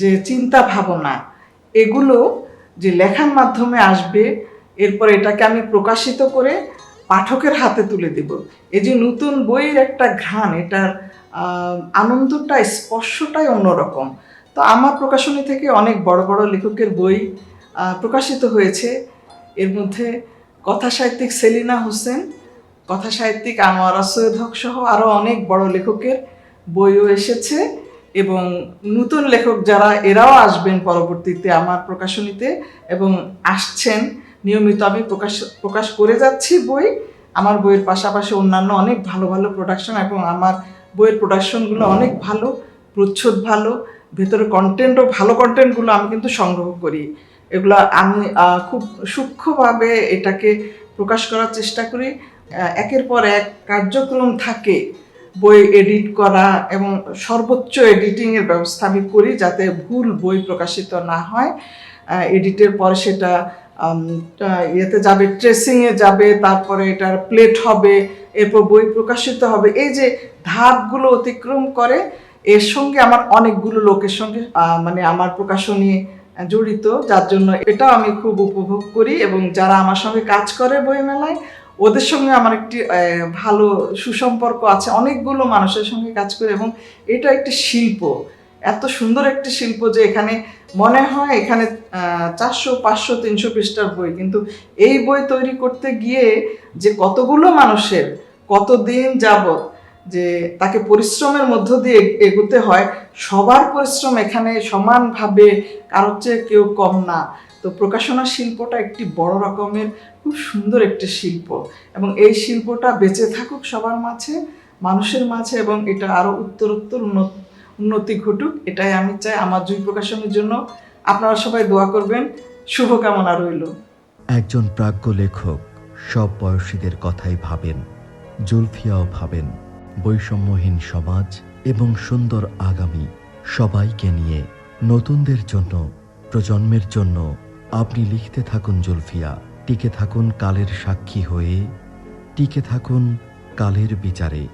যে চিন্তা ভাবনা, এগুলো যে লেখার মাধ্যমে আসবে, এরপর এটাকে আমি প্রকাশিত করে পাঠকের হাতে তুলে দেব। এই যে নতুন বইয়ের একটা ঘ্রাণ, এটার আনন্দটা, স্পর্শটাই অন্যরকম। তো আমার প্রকাশনী থেকে অনেক বড় বড় লেখকের বই প্রকাশিত হয়েছে। এর মধ্যে কথা সাহিত্যিক সেলিনা হোসেন, কথা সাহিত্যিক আনোয়ারা সৈয়দ হক সহ আরও অনেক বড় লেখকের বইও এসেছে। এবং নতুন লেখক যারা, এরাও আসবেন পরবর্তীতে আমার প্রকাশনীতে এবং আসছেন। নিয়মিত আমি প্রকাশ প্রকাশ করে যাচ্ছি বই। আমার বইয়ের পাশাপাশি অন্যান্য অনেক ভালো ভালো প্রোডাকশন এবং আমার বইয়ের প্রোডাকশনগুলো অনেক ভালো, প্রচ্ছদ ভালো, ভেতরে কন্টেন্টও ভালো কন্টেন্টগুলো আমি কিন্তু সংগ্রহ করি। এগুলো আমি খুব সূক্ষ্মভাবে এটাকে প্রকাশ করার চেষ্টা করি। একের পর এক কার্যক্রম থাকে। বই এডিট করা এবং সর্বোচ্চ এডিটিংয়ের ব্যবস্থা আমি করি যাতে ভুল বই প্রকাশিত না হয়। এডিটের পরে সেটা ইয়েতে যাবে ট্রেসিংয়ে যাবে, তারপরে এটার প্লেট হবে, এরপর বই প্রকাশিত হবে। এই যে ধাপগুলো অতিক্রম করে, এর সঙ্গে আমার অনেকগুলো লোকের সঙ্গে মানে আমার প্রকাশনী জড়িত, যার জন্য এটাও আমি খুব উপভোগ করি এবং যারা আমার সঙ্গে কাজ করে বইমেলায় ওদের সঙ্গে আমার একটি ভালো সুসম্পর্ক আছে। অনেকগুলো মানুষের সঙ্গে কাজ করে এবং এটা একটি শিল্প। এত সুন্দর একটি শিল্প যে এখানে মনে হয় এখানে চারশো, পাঁচশো, তিনশো পৃষ্ঠার বই। কিন্তু এই বই তৈরি করতে গিয়ে যে কতগুলো মানুষের কতদিন যাবত যে তাকে পরিশ্রমের মধ্য দিয়ে এগ- এগোতে হয়, সবার পরিশ্রম এখানে সমানভাবে কারোর চেয়ে কেউ কম না। তো প্রকাশনা শিল্পটা একটি বড় রকমের, খুব সুন্দর একটি শিল্প। এবং এই শিল্পটা বেঁচে থাকুক সবার মাঝে, মানুষের মাঝে, এবং এটা আরও উত্তরোত্তর উন্নতি ঘটুক, এটাই আমি চাই আমার জুই প্রকাশনের জন্য। আপনারা সবাই দোয়া করবেন, শুভকামনা রইল। একজন প্রাজ্ঞ লেখক, সব বয়সীদের কথাই ভাবেন, জুলফিয়াও ভাবেন। বৈষম্যহীন সমাজ এবং সুন্দর আগামী সবাইকে নিয়ে নতুনদের জন্য, প্রজন্মের জন্য আপনি লিখতে থাকুন জুলফিয়া। টিকে থাকুন কালের সাক্ষী হয়ে, টিকে থাকুন কালের বিচারে।